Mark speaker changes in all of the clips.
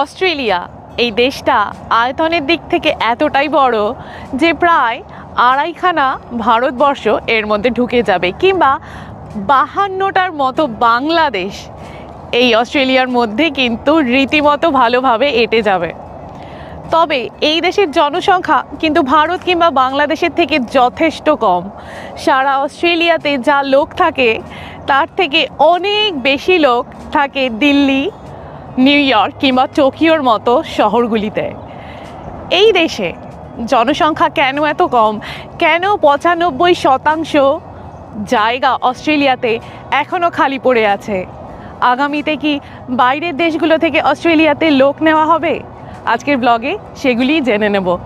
Speaker 1: Australia, এই দেশটা আয়তনের দিক থেকে এতটাই বড় যে প্রায় আড়াইখানা ভারতবর্ষ এর মধ্যে ঢুকে যাবে কিংবা বাহান্নটার মতো বাংলাদেশ এই অস্ট্রেলিয়ার মধ্যে কিন্তু রীতিমতো ভালোভাবে এটে যাবে। তবে এই দেশের জনসংখ্যা কিন্তু ভারত কিংবা বাংলাদেশের থেকে যথেষ্ট কম। সারা অস্ট্রেলিয়াতে যা লোক থাকে, তার থেকে অনেক বেশি লোক থাকে দিল্লি নিউ ইয়র্ক কিংবা টোকিওর মতো শহরগুলিতে। এই দেশে জনসংখ্যা কেন এত কম? কেন পঁচানব্বই শতাংশ জায়গা অস্ট্রেলিয়াতে এখনও খালি পড়ে আছে? আগামীতে কি বাইরের দেশগুলো থেকে অস্ট্রেলিয়াতে লোক নেওয়া হবে? আজকের ব্লগে সেগুলিই জেনে নেব।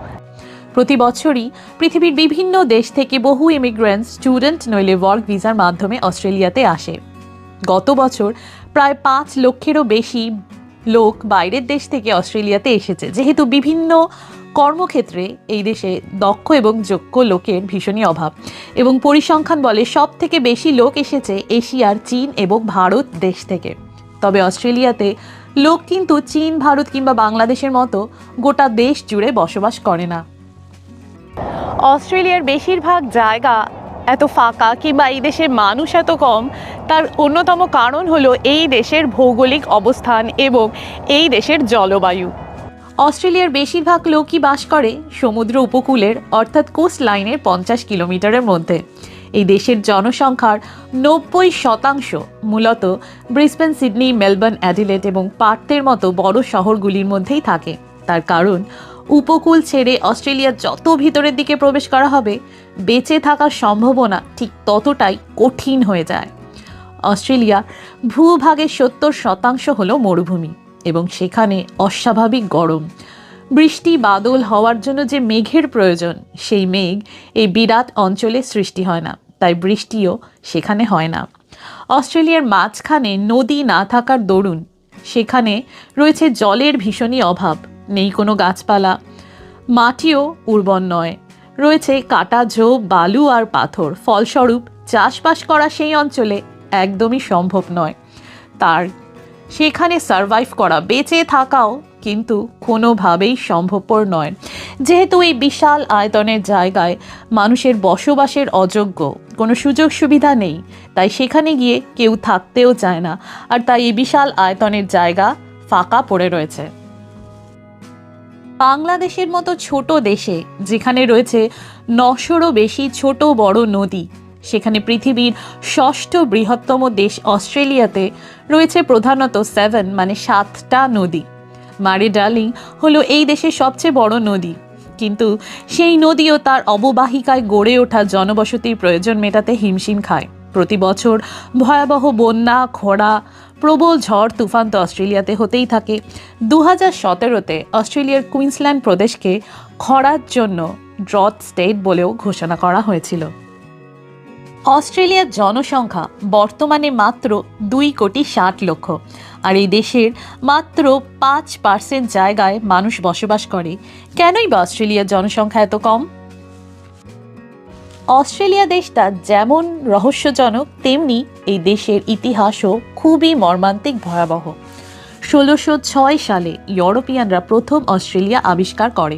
Speaker 1: প্রতি বছরই পৃথিবীর বিভিন্ন দেশ থেকে বহু ইমিগ্রেন্টস স্টুডেন্ট নইলে ওয়ার্ক ভিসার মাধ্যমে অস্ট্রেলিয়াতে আসে। গত বছর প্রায় পাঁচ লক্ষেরও বেশি লোক বাইরের দেশ থেকে অস্ট্রেলিয়াতে এসেছে। যেহেতু বিভিন্ন কর্মক্ষেত্রে এই দেশে দক্ষ এবং যোগ্য লোকের ভীষণই অভাব। এবং পরিসংখ্যান বলে সব থেকে বেশি লোক এসেছে এশিয়ার চীন এবং ভারত দেশ থেকে। তবে অস্ট্রেলিয়াতে লোক কিন্তু চীন, ভারত কিংবা বাংলাদেশের মতো গোটা দেশ জুড়ে বসবাস করে না। অস্ট্রেলিয়ার বেশিরভাগ জায়গা এত ফাঁকা কিংবা এই দেশের মানুষ এত কম, তার অন্যতম কারণ হলো এই দেশের ভৌগোলিক অবস্থান এবং এই দেশের জলবায়ু। অস্ট্রেলিয়ার বেশিরভাগ লোকই বাস করে সমুদ্র উপকূলের, অর্থাৎ কোস্ট লাইনের পঞ্চাশ কিলোমিটারের মধ্যে। এই দেশের জনসংখ্যার নব্বই শতাংশ মূলত ব্রিসবেন, সিডনি, মেলবোর্ন অ্যাডিলেট এবং পার্থের মতো বড় শহরগুলির মধ্যেই থাকে। তার কারণ উপকূল ছেড়ে অস্ট্রেলিয়ার যত ভিতরের দিকে প্রবেশ করা হবে, বেঁচে থাকার সম্ভাবনা ঠিক ততটাই কঠিন হয়ে যায়। অস্ট্রেলিয়া ভূভাগের সত্তর শতাংশ হলো মরুভূমি এবং সেখানে অস্বাভাবিক গরম। বৃষ্টি বাদল হওয়ার জন্য যে মেঘের প্রয়োজন, সেই মেঘ এই বিরাট অঞ্চলে সৃষ্টি হয় না, তাই বৃষ্টিও সেখানে হয় না। অস্ট্রেলিয়ার মাঝখানে নদী না থাকার দরুন সেখানে রয়েছে জলের ভীষণই অভাব। নেই কোনো গাছপালা। মাটিও উর্বর নয়। রয়েছে কাটা ঝোপ, বালু আর পাথর। ফলস্বরূপ চাষবাস করা সেই অঞ্চলে একদমই সম্ভব নয়। তার সেখানে সারভাইভ করা, বেঁচে থাকাও কিন্তু কোনোভাবেই সম্ভবপর নয়। যেহেতু এই বিশাল আয়তনের জায়গায় মানুষের বসবাসের অযোগ্য, কোনো সুযোগ সুবিধা নেই, তাই সেখানে গিয়ে কেউ থাকতেও চায় না। আর তাই এই বিশাল আয়তনের জায়গা ফাঁকা পড়ে রয়েছে। বাংলাদেশের মতো ছোট দেশে, যেখানে রয়েছে নশোরও বেশি ছোট বড় নদী, সেখানে পৃথিবীর ষষ্ঠ বৃহত্তম দেশ অস্ট্রেলিয়াতে রয়েছে প্রধানত সেভেন মানে সাতটা নদী। মারি ডার্লিং হলো এই দেশের সবচেয়ে বড় নদী, কিন্তু সেই নদীও তার অববাহিকায় গড়ে ওঠা জনবসতির প্রয়োজন মেটাতে হিমশিম খায়। প্রতি বছর ভয়াবহ বন্যা, খরা প্রবল ঝড় তুফান তো অস্ট্রেলিয়াতে হতেই থাকে। দু হাজার সতেরোতে অস্ট্রেলিয়ার কুইন্সল্যান্ড প্রদেশকে খরার জন্য ড্রথ স্টেট বলেও ঘোষণা করা হয়েছিল। অস্ট্রেলিয়ার জনসংখ্যা বর্তমানে মাত্র দুই কোটি ষাট লক্ষ, আর এই দেশের মাত্র পাঁচ পার্সেন্ট জায়গায় মানুষ বসবাস করে। কেনই বা অস্ট্রেলিয়ার জনসংখ্যা এত কম? অস্ট্রেলিয়া দেশটা যেমন রহস্যজনক, তেমনি এই দেশের ইতিহাসও খুবই মর্মান্তিক, ভয়াবহ। ষোলোশো ছয় সালে ইউরোপিয়ানরা প্রথম অস্ট্রেলিয়া আবিষ্কার করে।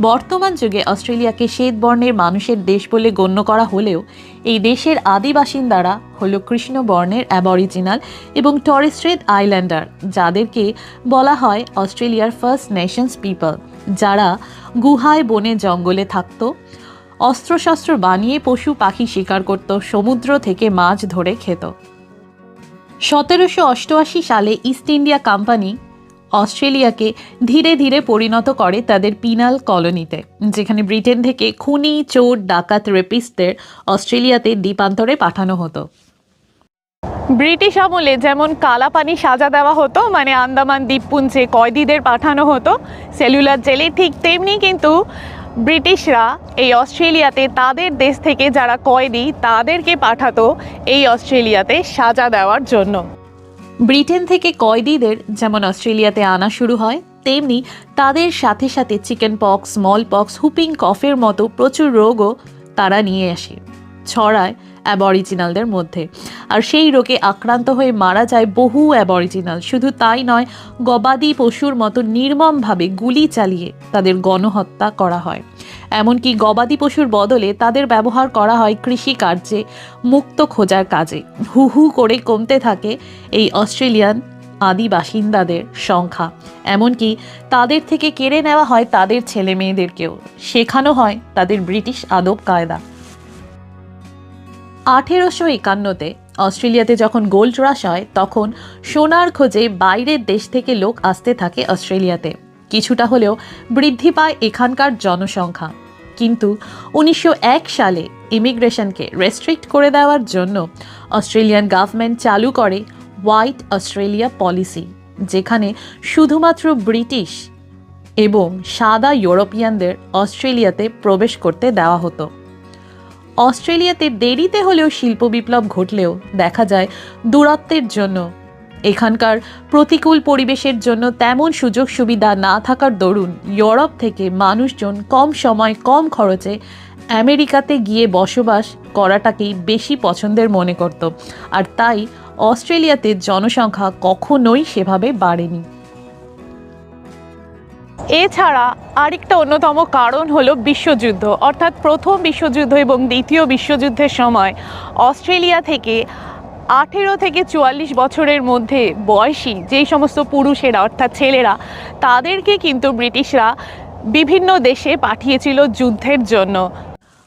Speaker 1: বর্তমান যুগে অস্ট্রেলিয়াকে শ্বেতবর্ণের মানুষের দেশ বলে গণ্য করা হলেও, এই দেশের আদি বাসিন্দারা হল কৃষ্ণ বর্ণের অ্যাবরিজিনাল এবং টরিস্ট্রেট আইল্যান্ডার, যাদেরকে বলা হয় অস্ট্রেলিয়ার ফার্স্ট নেশনস পিপল, যারা গুহায় বনে জঙ্গলে থাকত, অস্ত্রশস্ত্র বানিয়ে পশু পাখি শিকার করত, সমুদ্র থেকে মাছ ধরে খেত। সতেরোশো অষ্টআশি সালে ইস্ট ইন্ডিয়া কোম্পানি অস্ট্রেলিয়াকে ধীরে ধীরে পরিণত করে তাদের পিনাল কলোনিতে, যেখানে ব্রিটেন থেকে খুনি, চোর, ডাকাত, রেপিস্টদের অস্ট্রেলিয়াতে দ্বীপান্তরে পাঠানো হতো। ব্রিটিশ আমলে যেমন কালাপানি সাজা দেওয়া হতো মানে আন্দামান দ্বীপপুঞ্জে কয়েদিদের পাঠানো হতো, সেলুলার জেলে ঠিক তেমনি কিন্তু ব্রিটিশরা এই অস্ট্রেলিয়াতে তাদের দেশ থেকে যারা কয়েদি, তাদেরকে পাঠাতো এই অস্ট্রেলিয়াতে সাজা দেওয়ার জন্য। ব্রিটেন থেকে কয়েদিদের যেমন অস্ট্রেলিয়াতে আনা শুরু হয়, তেমনি তাদের সাথে সাথে chicken pox small pox, whooping কফের মতো প্রচুর রোগও তারা নিয়ে আসে। ছড়ায় অ্যাবরিজিনালদের মধ্যে। আর সেই রোগে আক্রান্ত হয়ে মারা যায় বহু অ্যাবরিজিনাল। শুধু তাই নয়, গবাদি পশুর মতো নির্মমভাবে গুলি চালিয়ে তাদের গণহত্যা করা হয়। এমনকি গবাদি পশুর বদলে তাদের ব্যবহার করা হয় কৃষিকার্যে মুক্ত খোঁজার কাজে। হু হু করে কমতে থাকে এই অস্ট্রেলিয়ান আদি বাসিন্দাদের সংখ্যা। এমনকি তাদের থেকে কেড়ে নেওয়া হয় তাদের ছেলে মেয়েদেরকেও শেখানো হয় তাদের ব্রিটিশ আদব কায়দা আঠেরোশো একান্নতে অস্ট্রেলিয়াতে যখন গোল্ড রাশ হয়, তখন সোনার খোঁজে বাইরের দেশ থেকে লোক আসতে থাকে অস্ট্রেলিয়াতে। কিছুটা হলেও বৃদ্ধি পায় এখানকার জনসংখ্যা। কিন্তু উনিশশো এক সালে ইমিগ্রেশনকে রেস্ট্রিক্ট করে দেওয়ার জন্য অস্ট্রেলিয়ান গভর্নমেন্ট চালু করে হোয়াইট অস্ট্রেলিয়া পলিসি, যেখানে শুধুমাত্র ব্রিটিশ এবং সাদা ইউরোপিয়ানদের অস্ট্রেলিয়াতে প্রবেশ করতে দেওয়া হতো। অস্ট্রেলিয়াতে দেরিতে হলেও শিল্প বিপ্লব ঘটলেও দেখা যায় দূরত্বের জন্য। এখানকার প্রতিকূল পরিবেশের জন্য তেমন সুযোগ সুবিধা না থাকার দরুন ইউরোপ থেকে মানুষজন কম সময়, কম খরচে আমেরিকাতে গিয়ে বসবাস করাটাকেই বেশি পছন্দের মনে করত। আর তাই অস্ট্রেলিয়াতে জনসংখ্যা কখনোই সেভাবে বাড়েনি। এছাড়া আরেকটা অন্যতম কারণ হলো বিশ্বযুদ্ধ, অর্থাৎ প্রথম বিশ্বযুদ্ধ এবং দ্বিতীয় বিশ্বযুদ্ধের সময় অস্ট্রেলিয়া থেকে আঠেরো থেকে চুয়াল্লিশ বছরের মধ্যে বয়সী যেই সমস্ত পুরুষেরা, অর্থাৎ ছেলেরা, তাদেরকে কিন্তু ব্রিটিশরা বিভিন্ন দেশে পাঠিয়েছিল যুদ্ধের জন্য।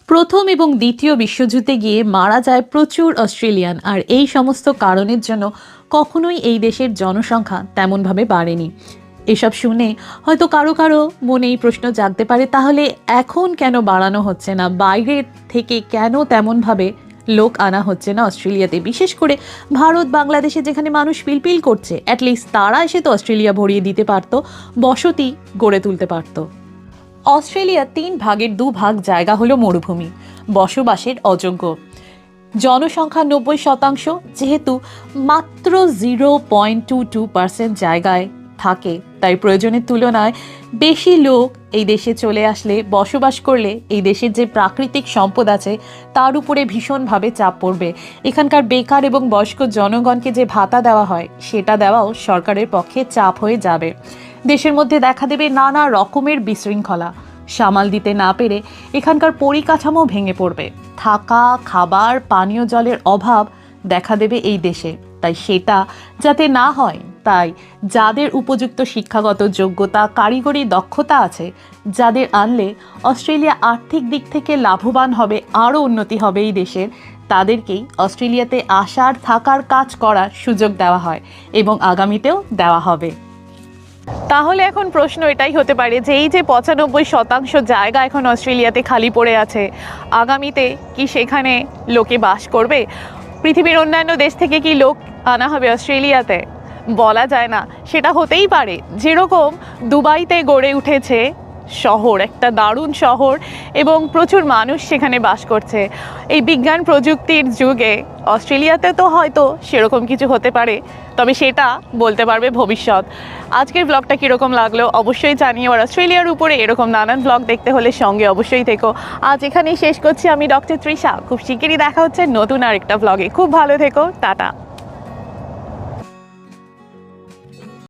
Speaker 1: প্রথম এবং দ্বিতীয় বিশ্বযুদ্ধে গিয়ে মারা যায় প্রচুর অস্ট্রেলিয়ান, আর এই সমস্ত কারণের জন্য কখনোই এই দেশের জনসংখ্যা তেমনভাবে বাড়েনি। এসব শুনে হয়তো কারও কারও মনে এই প্রশ্ন জাগতে পারে, তাহলে এখন কেন বাড়ানো হচ্ছে না? বাইরের থেকে কেন তেমনভাবে লোক আনা হচ্ছে না অস্ট্রেলিয়াতে? বিশেষ করে ভারত, বাংলাদেশে যেখানে মানুষ পিলপিল করছে অ্যাটলিস্ট তারা এসে তো অস্ট্রেলিয়া ভরিয়ে দিতে পারতো, বসতি গড়ে তুলতে পারতো। অস্ট্রেলিয়ার তিন ভাগের দু ভাগ জায়গা হলো মরুভূমি, বসবাসের অযোগ্য। জনসংখ্যা নব্বই শতাংশ, যেহেতু মাত্র zero point two two percent জায়গায় থাকে। তাই প্রয়োজনের তুলনায় বেশি লোক এই দেশে চলে আসলে, বসবাস করলে এই দেশের যে প্রাকৃতিক সম্পদ আছে, তার উপরে ভীষণভাবে চাপ পড়বে। এখানকার বেকার এবং বয়স্ক জনগণকে যে ভাতা দেওয়া হয়, সেটা দেওয়াও সরকারের পক্ষে চাপ হয়ে যাবে। দেশের মধ্যে দেখা দেবে নানা রকমের বিশৃঙ্খলা। সামাল দিতে না পেরে এখানকার পরিকাঠামো ভেঙে পড়বে। থাকা, খাবার, পানীয় জলের অভাব দেখা দেবে এই দেশে। তাই সেটা যাতে না হয় তাই যাদের উপযুক্ত শিক্ষাগত যোগ্যতা, কারিগরি দক্ষতা আছে, যাদের আনলে অস্ট্রেলিয়া আর্থিক দিক থেকে লাভবান হবে, আরও উন্নতি হবে এই দেশের তাদেরকেই অস্ট্রেলিয়াতে আসার থাকার কাজ করার সুযোগ দেওয়া হয় এবং আগামীতেও দেওয়া হবে। তাহলে এখন প্রশ্ন এটাই হতে পারে যে এই যে পঁচানব্বই শতাংশ জায়গা এখন অস্ট্রেলিয়াতে খালি পড়ে আছে, আগামীতে কি সেখানে লোকে বাস করবে? পৃথিবীর অন্যান্য দেশ থেকে কি লোক আনা হবে অস্ট্রেলিয়াতে? বলা যায় না, সেটা হতেই পারে। যেরকম দুবাইতে গড়ে উঠেছে শহর, একটা দারুণ শহর এবং প্রচুর মানুষ সেখানে বাস করছে। এই বিজ্ঞান প্রযুক্তির যুগে অস্ট্রেলিয়াতে তো হয়তো সেরকম কিছু হতে পারে, তবে সেটা বলতে পারবে ভবিষ্যৎ। আজকের ব্লগটা কীরকম লাগল অবশ্যই জানিয়ে আর অস্ট্রেলিয়ার উপরে এরকম নানান ব্লগ দেখতে হলে সঙ্গে অবশ্যই থেকো। আজ এখানেই শেষ করছি, আমি ডক্টর তৃষা খুব শিগগিরই দেখা হচ্ছে নতুন আরেকটা ব্লগে খুব ভালো থেকো, টাটা।